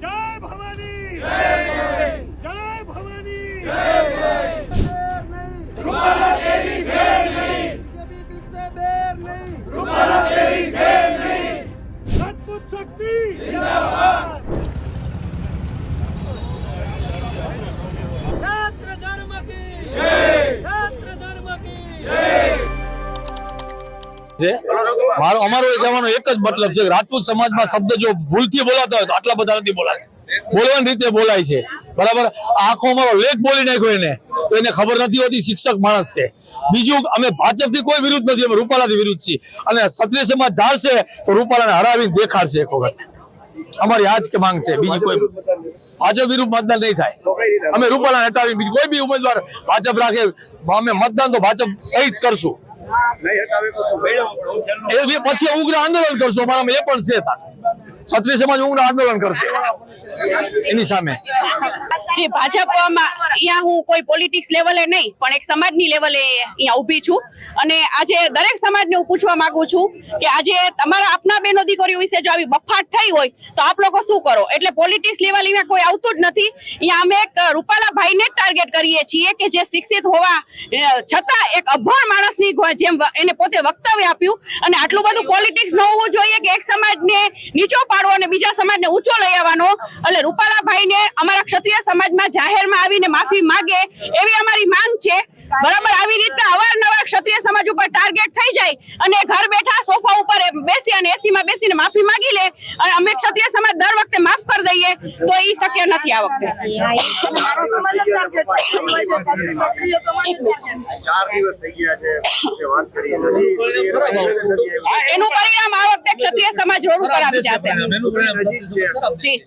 જય ભવાની જય ભવાની રાજપૂત શક્તિ છાત્ર ધર્મ કી છાત્ર ધર્મ કી છે મારો અમારો કહેવાનો એક જ મતલબ છે રાજપૂત સમાજમાં શબ્દ જો ભૂલથી બોલાતા હોય તો આટલા બધા નથી બોલાતા. બોલવાની રીતે બોલાય છે. બરાબર? આખો અમારો લેખ બોલી નાખ્યો એને. તો એને ખબર નથી હોતી શિક્ષક માણસ છે. બીજું, અમે ભાજપથી કોઈ વિરુદ્ધ નથી, અમે રૂપાલાથી વિરુદ્ધ છીએ. અને ક્ષત્રિય સમાજ ધારશે તો રૂપાલાને હરાવીને દેખાડશે એક વખત. અમારી આજ કે માંગ છે. બીજી કોઈ ભાજપ વિરુદ્ધ મતદાન નહીં થાય. અમે રૂપાલાને હટાવી બીજી કોઈ બી ઉમેદવાર ભાજપ રાખે, અમે મતદાન તો ભાજપ સહિત કરશું. એ પછી ઉગ્ર આંદોલન કરશું. અમારામાં એ પણ છે તાર. માં ઊંઘ આંદોલન કરશે. એની સામે. જે ભાજપમાં અહીંયા હું કોઈ પોલિટિક્સ લેવલે નહીં, પણ એક સમાજની લેવલે અહીંયા ઊભી છું. અને આજે દરેક સમાજને હું પૂછવા માંગુ છું કે આજે તમારા આપના બેનો દીકરીઓ વિશે જો આવી બફાટ થઈ હોય, તો આપ લોકો શું કરો? એટલે પોલિટિક્સ લેવલ અહીંયા કોઈ આવતું જ નથી. અહીંયા અમે એક રૂપાલા ભાઈને જ ટાર્ગેટ કરીએ છીએ કે જે શિક્ષિત હોવા, છતાં એક અભણ માણસની જેમ એને પોતે વક્તવ્ય આપ્યું. અને આટલું બધું પોલિટિક્સ ન હોવું જોઈએ કે એક સમાજને નીચો પાડવો અને બીજા સમાજને ઊંચો લઈ આવવાનો. એટલે રૂપાલા ભાઈને અમારા ક્ષત્રિય સમાજમાં જાહેરમાં આવીને માફી માગે એવી અમારી માંગ છે. બરાબર? આવી રીતના અવારનવાર ક્ષત્રિય સમાજ ઉપર ટાર્ગેટ થઈ જાય અને ઘર બેઠા સોફા ઉપર બેસી અને એસી માં બેસીને માફી માંગી લે અને અમે ક્ષત્રિય સમાજ દર વખતે માફ કરી દઈએ તો એ શક્ય નથી આ વખતે. ચાર દિવસ થઈ ગયા છે જે વાત કરીએ નથી એનું પરિણામ આ વખતે ક્ષત્રિય સમાજ રોડ ઉપર આવી જશે. જી.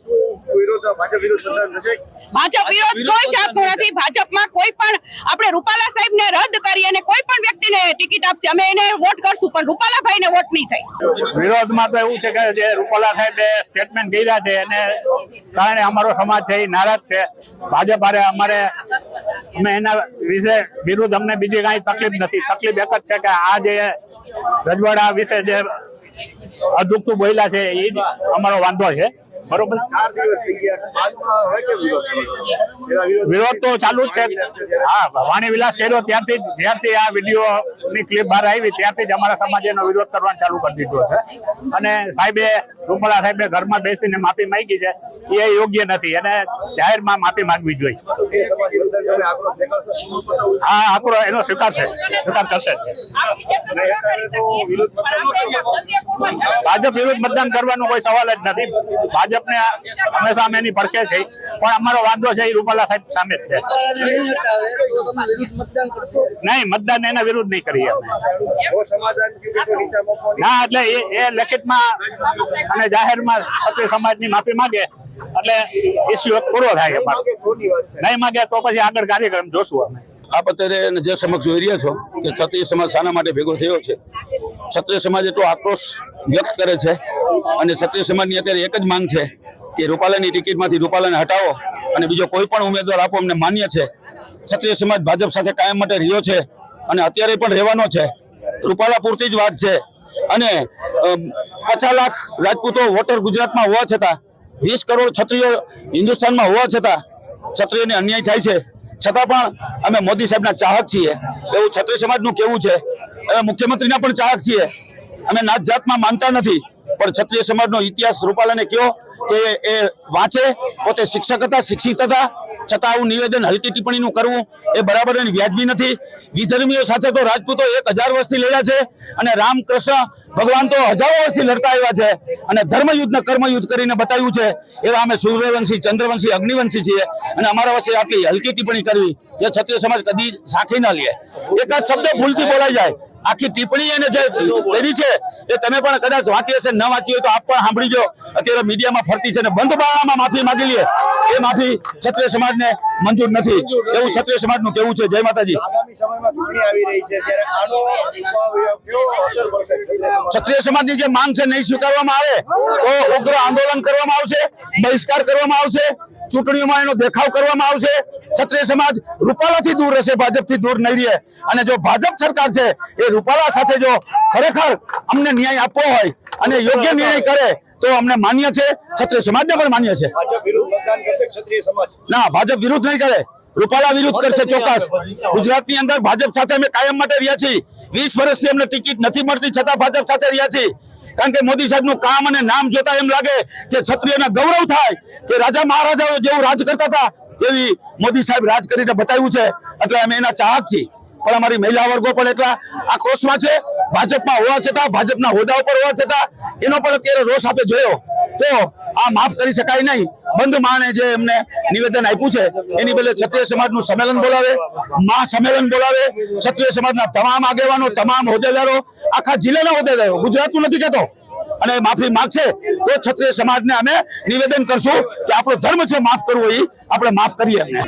ભાજપ વિરોધ કોઈ જાતનો નથી. ભાજપમાં કોઈ પણ આપણે રૂપાલા સાહેબને રદ કરી અને કોઈ પણ વ્યક્તિને ટિકિટ આપશે. અમે એને વોટ કરશું પણ રૂપાલા ભાઈને વોટ નહીં થાય. વિરોધમાં તો એવું છે કે જે રૂપાલા સાહેબે સ્ટેટમેન્ટ કર્યા છે એને કારણે અમારો સમાજ છે એ નારાજ છે. ભાજપ અમારે અમે એના વિશે વિરુદ્ધ અમને બીજી કાંઈ તકલીફ નથી. તકલીફ એક જ છે કે આ જે રજવાડા વિશે જે અધુકતું બોલ્યા છે એ જ અમારો વાંધો છે. બરોબર. ચાર દિવસ થઈ ગયા. હોય કે વિરોધ? તો ચાલુ જ છે. હા વાણી વિલાસ કર્યો. ત્યારથી જ્યારથી આ વીડિયો ની ક્લિપ બહાર આવી. ત્યારથી જ અમારા સમાજે એનો વિરોધ કરવાનું ચાલુ કરી દીધો છે. અને સાહેબે રૂપાલા સાહેબે ઘરમાં બેસીને માફી માંગી છે, એ યોગ્ય નથી. અને જાહેરમાં માફી માંગવી જોઈએ. હા, આકરો એનો સ્વીકાર સ્વીકાર કરશે. ભાજપ વિરુદ્ધ મતદાન કરવાનો કોઈ સવાલ જ નથી. ભાજપને હંમેશા અમે એની પડખે છે પણ અમારો વાંધો છે, એ રૂપાલા સાહેબ સામે જ છે. નહીં, મતદાન એના વિરુદ્ધ નહીં કરીએ ના, એટલે એ લેખિતમાં અને જાહેરમાં ક્ષત્રિય સમાજની માફી માંગે એટલે ઇસ્યુ પૂરો થાય નહીં માંગે તો પછી આગળ કાર્યક્રમ જોશું અમે. આપ અત્યારે જે સમક્ષ જોઈ રહ્યા છો કે ક્ષત્રિય સમાજ શાના માટે ભેગો થયો છે ક્ષત્રિય સમાજ એટલો આક્રોશ વ્યક્ત કરે છે અને ક્ષત્રિય સમાજની અત્યારે એક જ માંગ છે કે રૂપાલાની ટિકિટમાંથી રૂપાલાને હટાવો અને બીજો કોઈ પણ ઉમેદવાર આપો અમને માન્ય છે. ક્ષત્રિય સમાજ ભાજપ સાથે કાયમ માટે રહ્યો છે અને અત્યારે પણ રહેવાનો છે. રૂપાલા પૂરતી જ વાત છે. અને પચાસ લાખ રાજપૂતો વોટર ગુજરાતમાં હોવા છતાં, વીસ કરોડ ક્ષત્રિયો હિન્દુસ્તાનમાં હોવા છતાં ક્ષત્રિયને અન્યાય થાય છે. છતાં પણ અમે મોદી સાહેબના ચાહક છીએ. એવું ક્ષત્રિય સમાજનું કેવું છે. અમે મુખ્યમંત્રીના પણ ચાહક છીએ. અમે નાત જાતમાં માનતા નથી, પણ ક્ષત્રિય સમાજનો ઇતિહાસ રૂપાલાને કયો કે એ વાંચે, પોતે શિક્ષક હતા, શિક્ષિત હતા છતાં આવું નિવેદન હલકી ટિપ્પણીનું કરવું એ બરાબર અને વ્યાજબી નથી. વિધર્મીઓ સાથે તો રાજપૂતો એક હજાર વર્ષથી લડ્યા છે અને રામકૃષ્ણ ભગવાન તો હજારો વર્ષથી લડતા આવ્યા છે અને ધર્મયુદ્ધ ને કર્મયુદ્ધ કરીને બતાવ્યું છે. એવા અમે સૂર્યવંશી, ચંદ્રવંશી, અગ્નિવંશી છીએ અને અમારા વચ્ચે આટલી હલકી ટિપ્પણી કરવી એ ક્ષત્રિય સમાજ કદી સાંખી ના લે. એકાદ શબ્દ ભૂલથી બોલાઈ જાય. આખી ટિપ્પણી એને જે કરી છે એ તમે પણ કદાચ વાંચી હશે, ન વાંચી હોય તો આપ પણ સાંભળી લો. અત્યારે મીડિયામાં ફરતી છે ને બંધ બાળામાં માફી માંગી લે. એ માફી ક્ષત્રિય સમાજને મંજૂર નથી. એવું ક્ષત્રિય સમાજનું કેવું છે. જય માતાજી. આગામી સમયમાં ચૂંટણી આવી રહી છે ત્યારે આનો કેવો અસર પડશે? ક્ષત્રિય સમાજની જે માંગ છે નહીં સ્વીકારવામાં આવે તો ઉગ્ર આંદોલન કરવામાં આવશે બહિષ્કાર કરવામાં આવશે ચૂંટણીઓમાં એનો દેખાવ કરવામાં આવશે. ક્ષત્રિય સમાજ રૂપાલાથી દૂર રહેશે ભાજપથી દૂર નહીં રહે. અને જો ભાજપ સરકાર છે એ રૂપાલા સાથે જો ખરેખર અમને ન્યાય આપવો હોય અને યોગ્ય ન્યાય કરે તો અમને માન્ય છે ક્ષત્રિય સમાજને પણ માન્ય છે. ના ભાજપ વિરુદ્ધ નહીં કરે. રૂપાલા વિરુદ્ધ કરશે ચોક્કસ. ગુજરાતની અંદર ભાજપ સાથે અમે કાયમ માટે રહ્યા છીએ. વીસ વર્ષથી અમને ટિકિટ નથી મળતી છતાં ભાજપ સાથે રહ્યા છીએ. કારણ કે મોદી સાહેબનું કામ અને નામ જોતા એમ લાગે કે ક્ષત્રિયોને ગૌરવ થાય કે રાજા મહારાજાઓ જેવું રાજ કરતા હતા એવી મોદી સાહેબ રાજ કરીને બતાવ્યું છે. એટલે અમે એના ચાહક છીએ. પણ અમારી મહિલા વર્ગો પણ એટલા આક્રોશમાં છે. ભાજપમાં હોવા છતાં, ભાજપના હોદ્દા ઉપર હોવા છતાં એનો પણ અત્યારે રોષ આપે જોયો. તો આ માફ કરી શકાય નહીં. બંધ માને જે એમને નિવેદન આપ્યું છે, એની બદલે ક્ષત્રિય સમાજનું સંમેલન બોલાવે મહા સંમેલન બોલાવે. ક્ષત્રિય સમાજના તમામ આગેવાનો, તમામ હોદ્દેદારો, આખા જિલ્લાના હોદ્દેદારો, ગુજરાતનું નથી કહેતો, અને માફી માગશે તો ક્ષત્રિય સમાજને અમે નિવેદન કરશું કે આપણો ધર્મ છે, માફ કરવો એ આપણે માફ કરીએ એમને.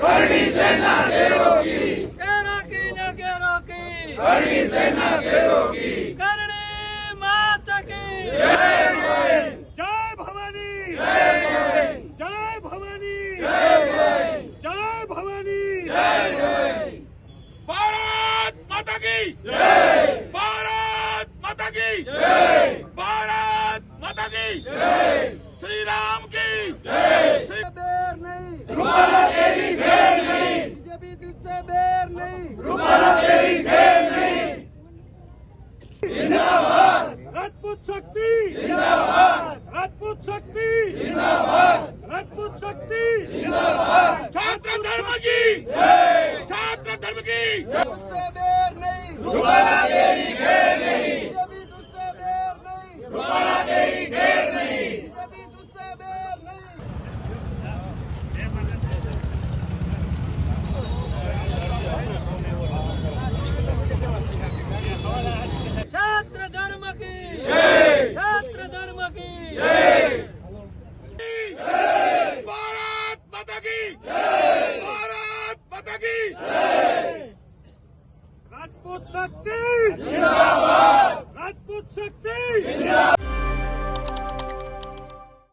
કેરોકી કરણી સેના કેરોકી કેરોકી ના કેરોકી કરણી સેના કેરોકી કરણી માતા કી જય ભવાની જય ભવાની જય ભવાની ભારત માતા કી ભારત માતા કી ભારત માતા કી શ્રી રામ કી બેર નહીં રૂપાલા તેરી બેર નહીં બીજેપી દુસરે બેર નહીં રૂપાલા તેરી બેર નહીં રાજપૂત શક્તિ જિંદાબાદ રાજપૂત શક્તિ જિંદાબાદ રાજપૂત શક્તિ જિંદાબાદ છાત્ર ધર્મ કી છાત્ર રાજપૂત શક્તિ જિંદાબાદ રાજપૂત શક્તિ